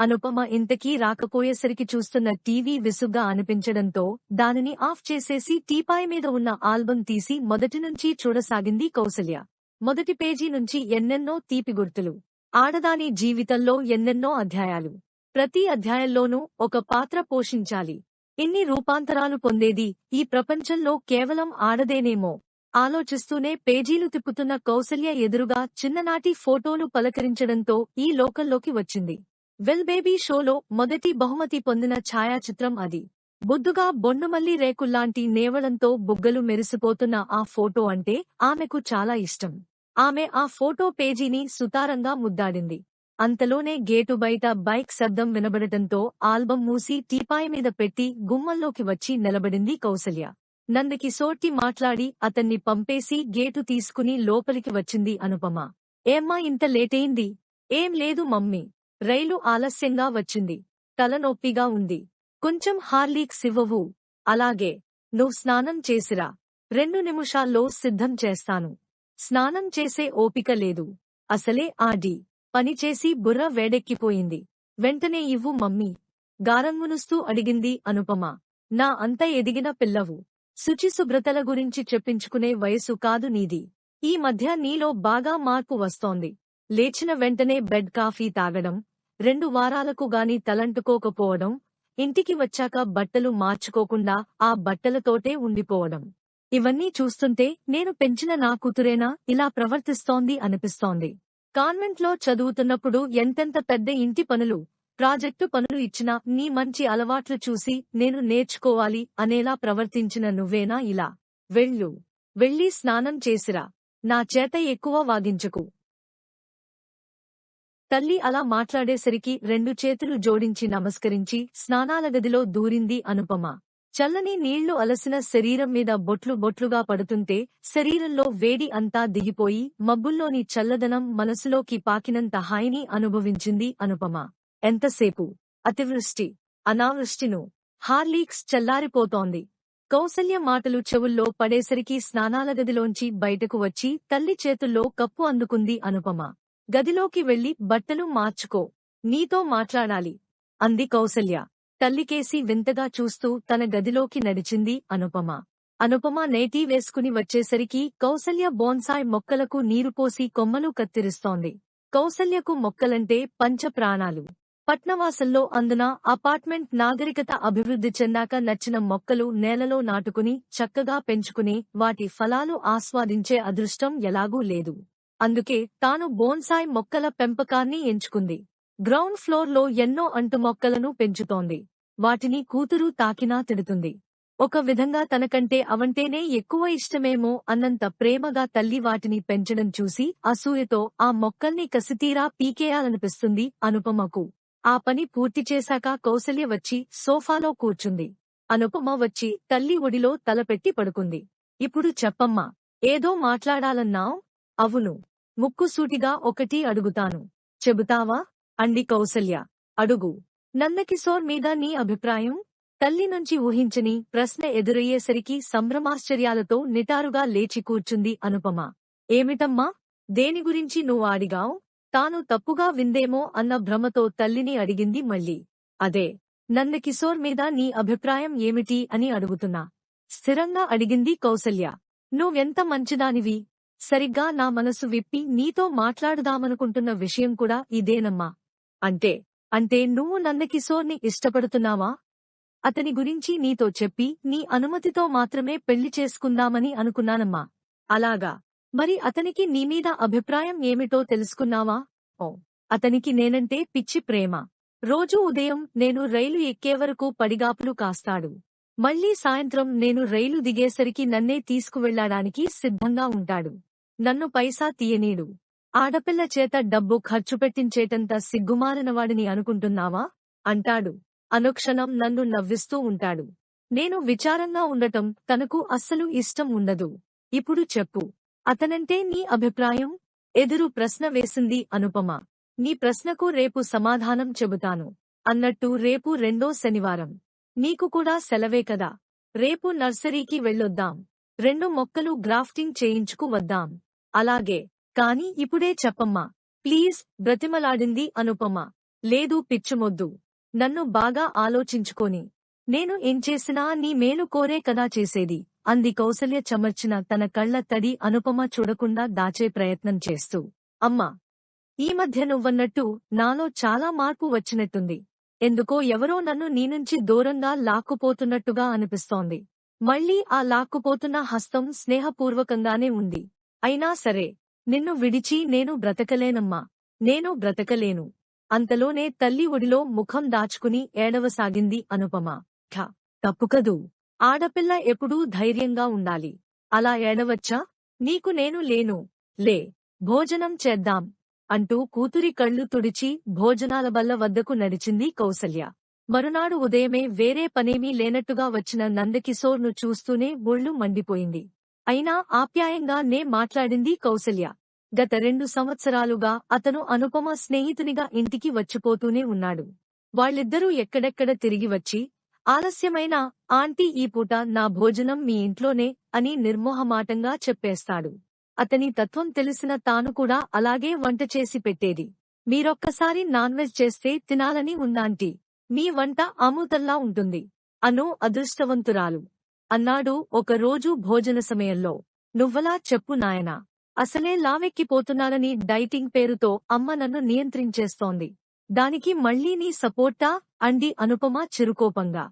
అనుపమ ఇంతకీ రాకపోయేసరికి చూస్తున్న టీవీ విసుగ్గా అనిపించడంతో దానిని ఆఫ్ చేసేసి టీపాయ్ మీద ఉన్న ఆల్బం తీసి మొదటి నుంచి చూడసాగింది కౌసల్య. మొదటి పేజీ నుంచి ఎన్నెన్నో తీపి గుర్తులు. ఆడదాని జీవితంలో ఎన్నెన్నో అధ్యాయాలు. ప్రతి అధ్యాయంలోనూ ఒక పాత్ర పోషించాలి. ఇన్ని రూపాంతరాలు పొందేది ఈ ప్రపంచంలో కేవలం ఆడదేనేమో. ఆలోచిస్తూనే పేజీలు తిప్పుతున్న కౌసల్య ఎదురుగా చిన్ననాటి ఫోటోలు పలకరించడంతో ఈ లోకంలోకి వచ్చింది. వెల్ బేబీ షోలో మొదటి బహుమతి పొందిన ఛాయాచిత్రం అది. బొద్దుగా బొండమల్లి రేకుల్లాంటి నేవళంతో బుగ్గలు మెరిసిపోతున్న ఆ ఫోటో అంటే ఆమెకు చాలా ఇష్టం. ఆమె ఆ ఫోటో పేజీని సుతారంగా ముద్దాడింది. అంతలోనే గేటు బయట బైక్ శబ్దం వినబడటంతో ఆల్బం మూసి టీపాయ్ మీద పెట్టి గుమ్మంలోకి వచ్చి నిలబడింది కౌసల్య. నందకి సోటి మాట్లాడి అతన్ని పంపేసి గేటు తీసుకుని లోపలికి వచ్చింది అనుపమ. ఏమ్మా ఇంత లేటైంది ఏం లేదు మమ్మీ. రైలు ఆలస్యంగా వచ్చింది. తలనొప్పిగా ఉంది. కొంచెం హార్లీక్స్ ఇవ్వవు. అలాగే నువ్వు స్నానం చేసిరా. రెండు నిమిషాల్లో సిద్ధం చేస్తాను. స్నానం చేసే ఓపిక లేదు. అసలే ఆడి. పనిచేసి బుర్ర వేడెక్కిపోయింది. వెంటనే ఇవ్వు మమ్మీ. గారంగునుస్తూ అడిగింది అనుపమ. నా అంత ఎదిగిన పిల్లవు. శుచిశుభ్రతల గురించి చెప్పించుకునే వయసు కాదు నీది. ఈ మధ్య నీలో బాగా మార్పు వస్తోంది. లేచిన వెంటనే బెడ్ కాఫీ తాగడం రెండు వారాలకు గాని తలంటుకోకపోవడం ఇంటికి వచ్చాక బట్టలు మార్చుకోకుండా ఆ బట్టలతోటే ఉండిపోవడం. ఇవన్నీ చూస్తుంటే నేను పెంచిన నా కూతురేనా? ఇలా ప్రవర్తిస్తోంది అనిపిస్తోంది. కాన్వెంట్లో చదువుతున్నప్పుడు ఎంతెంత పెద్ద ఇంటి పనులు ప్రాజెక్టు పనులు ఇచ్చినా నీ మంచి అలవాట్లు చూసి నేను నేర్చుకోవాలి అనేలా ప్రవర్తించిన నువ్వేనా? ఇలా వెళ్ళు. వెళ్ళి స్నానం చేసిరా. నా చేత ఎక్కువ వాగించకు. తల్లి అలా మాట్లాడేసరికి రెండు చేతులు జోడించి నమస్కరించి స్నానాల గదిలో దూరింది అనుపమ. చల్లని నీళ్ళు అలసిన శరీరం మీద బొట్లు బొట్లుగా పడుతుంటే శరీరంలో వేడి అంతా దిగిపోయి మబ్బుల్లోని చల్లదనం మనసులోకి పాకినంత హాయిని అనుభవించింది అనుపమ. ఎంతసేపు? అతివృష్టి. అనావృష్టిను. హార్లీక్స్ చల్లారిపోతోంది. కౌసల్య మాటలు చెవుల్లో పడేసరికి స్నానాల గదిలోంచి బయటకు వచ్చి తల్లి చేతుల్లో కప్పు అందుకుంది అనుపమ. గదిలోకి వెళ్ళి బట్టలు మార్చుకో. నీతో మాట్లాడాలి. అంది కౌసల్య. తల్లికేసి వింతగా చూస్తూ తన గదిలోకి నడిచింది అనుపమ. అనుపమ నేటీ వేసుకుని వచ్చేసరికి కౌసల్య బోన్సాయ్ మొక్కలకు నీరు పోసి కొమ్మలు కత్తిరిస్తోంది. కౌసల్యకు మొక్కలంటే పంచ ప్రాణాలు. పట్నవాసంలో అందున అపార్ట్మెంట్ నాగరికత అభివృద్ధి చెందాక నచ్చిన మొక్కలు నేలలో నాటుకుని చక్కగా పెంచుకుని వాటి ఫలాలు ఆస్వాదించే అదృష్టం ఎలాగూ లేదు. అందుకే తాను బోన్సాయ్ మొక్కల పెంపకాన్ని ఎంచుకుంది. గ్రౌండ్ ఫ్లోర్లో ఎన్నో అంటు మొక్కలను పెంచుతోంది. వాటిని కూతురు తాకినా తిడుతుంది. ఒక విధంగా తనకంటే అవంటేనే ఎక్కువ ఇష్టమేమో అన్నంత ప్రేమగా తల్లి వాటిని పెంచడం చూసి అసూయతో ఆ మొక్కల్ని కసితీరా పీకేయాలనిపిస్తుంది అనుపమకు. ఆ పని పూర్తి చేశాక కౌసల్య వచ్చి సోఫాలో కూర్చుంది. అనుపమ వచ్చి తల్లి ఒడిలో తలపెట్టి పడుకుంది. ఇప్పుడు చెప్పమ్మా ఏదో మాట్లాడాలన్నావు? అవును. ముక్కుసూటిగా ఒకటి అడుగుతాను. చెబుతావా? అండి కౌసల్య. అడుగు. నందకిశోర్ మీద నీ అభిప్రాయం? తల్లి నుంచి ఊహించని ప్రశ్న ఎదురయ్యేసరికి సంభ్రమాశ్చర్యాలతో నిటారుగా లేచి కూర్చుంది అనుపమ. ఏమిటమ్మా? దేని గురించి నువ్వు అడిగావ్? తాను తప్పుగా విందేమో అన్న భ్రమతో తల్లిని అడిగింది మళ్ళీ. అదే. నందకిశోర్ మీద నీ అభిప్రాయం ఏమిటి అని అడుగుతున్నా. స్థిరంగా అడిగింది కౌసల్య. నువ్వెంత మంచిదానివి? సరిగ్గా నా మనసు విప్పి నీతో మాట్లాడుదామనుకుంటున్న విషయం కూడా ఇదేనమ్మా. అంటే అంటే నువ్వు నందకిశోర్ని ఇష్టపడుతున్నావా? అతని గురించి నీతో చెప్పి నీ అనుమతితో మాత్రమే పెళ్ళి చేసుకుందామని అనుకున్నానమ్మా. అలాగా మరి అతనికి నీమీద అభిప్రాయం ఏమిటో తెలుసుకున్నావా? ఓ అతనికి నేనంటే పిచ్చి ప్రేమ. రోజూ ఉదయం నేను రైలు ఎక్కే వరకు పడిగాపులు కాస్తాడు. మళ్ళీ సాయంత్రం నేను రైలు దిగేసరికి నన్నే తీసుకువెళ్ళడానికి సిద్ధంగా ఉంటాడు. నన్ను పైసా తీయనీడు. ఆడపిల్ల చేత డబ్బు ఖర్చు పెట్టించేటంత సిగ్గుమారినవాడిని అనుకుంటున్నావా? అంటాడు. అనుక్షణం నన్ను నవ్విస్తూ ఉంటాడు. నేను విచారంగా ఉండటం తనకు అస్సలు ఇష్టం ఉండదు. ఇప్పుడు చెప్పు. అతనంటే నీ అభిప్రాయం? ఎదురు ప్రశ్న వేసింది అనుపమ. నీ ప్రశ్నకు రేపు సమాధానం చెబుతాను. అన్నట్టు రేపు రెండో శనివారం. నీకు కూడా సెలవే కదా. రేపు నర్సరీకి వెళ్ళొద్దాం. రెండు మొక్కలు గ్రాఫ్టింగ్ చేయించుకు వద్దాం. అలాగే. కాని ఇప్పుడే చెప్పమ్మా. ప్లీజ్ బ్రతిమలాడింది అనుపమ. లేదు పిచ్చుమొద్దు. నన్ను బాగా ఆలోచించుకొని. నేను ఏం చేసినా నీ మేలు కోరే కదా చేసేది. అంది కౌసల్య చమర్చిన తన కళ్ళ తడి అనుపమ చూడకుండా దాచే ప్రయత్నం చేస్తూ. అమ్మా! ఈ మధ్య నువ్వన్నట్టు నాలో చాలా మార్పు వచ్చినట్టుంది. ఎందుకో ఎవరో నన్ను నీ నుంచి దూరంగా లాక్కుపోతున్నట్టుగా అనిపిస్తోంది. మళ్ళీ ఆ లాక్కుపోతున్న హస్తం స్నేహపూర్వకంగానే ఉంది. అయినా సరే నిన్ను విడిచి నేను బ్రతకలేనమ్మా. నేను బ్రతకలేను. అంతలోనే తల్లి ఒడిలో ముఖం దాచుకుని ఏడవసాగింది అనుపమ. ఠ తప్పుకదు. ఆడపిల్ల ఎప్పుడూ ధైర్యంగా ఉండాలి. అలా ఏడవచ్చా? నీకు నేను లేను. లే భోజనం చేద్దాం. అంటూ కూతురి కళ్ళు తుడిచి భోజనాల బల్ల వద్దకు నడిచింది కౌసల్య. మరునాడు ఉదయమే వేరే పనేమీ లేనట్టుగా వచ్చిన నందకిశోర్ను చూస్తూనే ఒళ్ళు మండిపోయింది. అయినా ఆప్యాయంగా నే మాట్లాడింది కౌసల్య. గత రెండు సంవత్సరాలుగా అతను అనుపమ స్నేహితునిగా ఇంటికి వచ్చిపోతూనే ఉన్నాడు. వాళ్ళిద్దరూ ఎక్కడెక్కడ తిరిగి వచ్చి ఆలస్యమైన ఆంటీ ఈ పూట నా భోజనం మీ ఇంట్లోనే అని నిర్మోహమాటంగా చెప్పేస్తాడు. అతని తత్వం తెలిసిన తాను కూడా అలాగే వంట చేసి పెట్టేది. మీరొక్కసారి నాన్ వెజ్ చేస్తే తినాలని ఉందాంటీ మీ వంట ఆమూతల్లా ఉంటుంది అను అదృష్టవంతురాలు. అన్నాడు ఒక రోజు భోజన సమయంలో. నువ్వలా చెప్పు నాయనా. అసలే లావెక్కిపోతున్నానని డైటింగ్ పేరుతో అమ్మ నన్ను నియంత్రించేస్తోంది. దానికి మళ్ళీ నీ సపోర్టా? అంది అనుపమ చిరుకోపంగా.